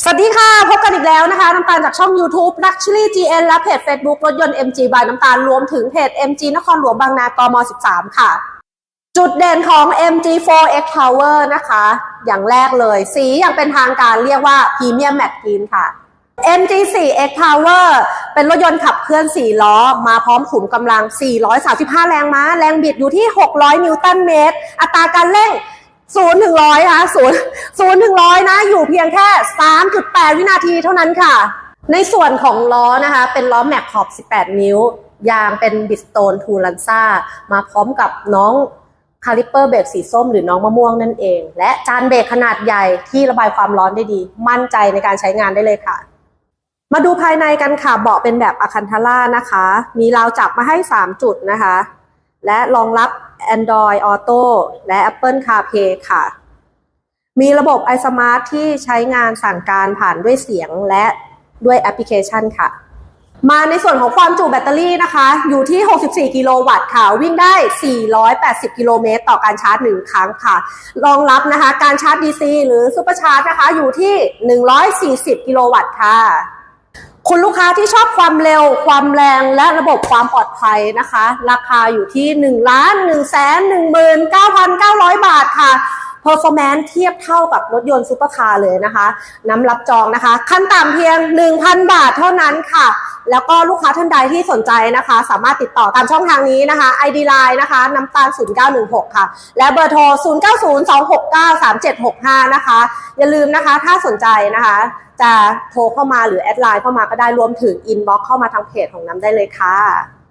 สวัสดีค่ะ พบกันอีกแล้วนะคะ น้ำตาลจากช่อง YouTube Luxury GN และเพจ Facebook รถยนต์ MG by น้ำตาลรวมถึงเพจ MG นครหลวงบางนากม 13 ค่ะ จุดเด่นของ MG4X Power นะคะ อย่างแรกเลย สีอย่างเป็นทางการเรียกว่า Premium Matte Green ค่ะ MG4X Power เป็นรถยนต์ขับเคลื่อน 4 ล้อ มาพร้อมขุมกำลัง 435 แรงม้า แรงบิดอยู่ที่ 600 นิวตันเมตร อัตราการเร่ง ศูนย์ถึงร้อยนะคะศูนย์ศูนย์ถึงร้อยนะ อยู่เพียงแค่3.8วินาทีเท่านั้นค่ะ ในส่วนของล้อนะคะ เป็นล้อแม็กขอบ 18 นิ้ว ยางเป็นบิสโตนทูลันซ่ามาพร้อมกับน้องคาลิปเปอร์เบรกสีส้มหรือน้องมะม่วงนั่นเอง และจานเบรกขนาดใหญ่ที่ระบายความร้อนได้ดี มั่นใจในการใช้งานได้เลยค่ะ มาดูภายในกันค่ะ เบาะเป็นแบบอะคันทาร่านะคะ มีราวจับมาให้ 3 จุดนะคะ และรองรับ Android Auto และ Apple CarPlay ค่ะ มีระบบ iSmart ที่ใช้งานสั่งการผ่านด้วยเสียงและด้วยแอปพลิเคชันค่ะ มาในส่วนของความจุแบตเตอรี่นะคะ อยู่ที่ 64 กิโลวัตต์ค่ะ วิ่งได้ 480 กิโลเมตรต่อการชาร์จ 1 ครั้งค่ะ รองรับนะคะ การชาร์จ DC หรือซูเปอร์ชาร์จนะคะ อยู่ที่ 140 กิโลวัตต์ค่ะ คุณลูกค้าที่ชอบความเร็ว ความแรงและระบบความปลอดภัยนะคะ ราคาอยู่ที่ 1 ล้าน1แสน19,900 บาทค่ะ performance เทียบเท่ากับรถยนต์ซูเปอร์คาร์เลยนะคะ น้ำรับจองนะคะ ขั้นต่ำเพียง 1,000 บาทเท่านั้นค่ะ แล้วก็ลูกค้าท่านใดที่สนใจนะคะ สามารถติดต่อตามช่องทางนี้นะคะ ID Line นะคะน้ำตาล 0916 ค่ะ และเบอร์โทร 0902693765 นะคะ อย่าลืมนะคะถ้าสนใจนะคะ จะโทรเข้ามาหรือแอดไลน์เข้ามาก็ได้รวมถึงอินบ็อกเข้ามาทางเพจของน้ำได้เลยค่ะ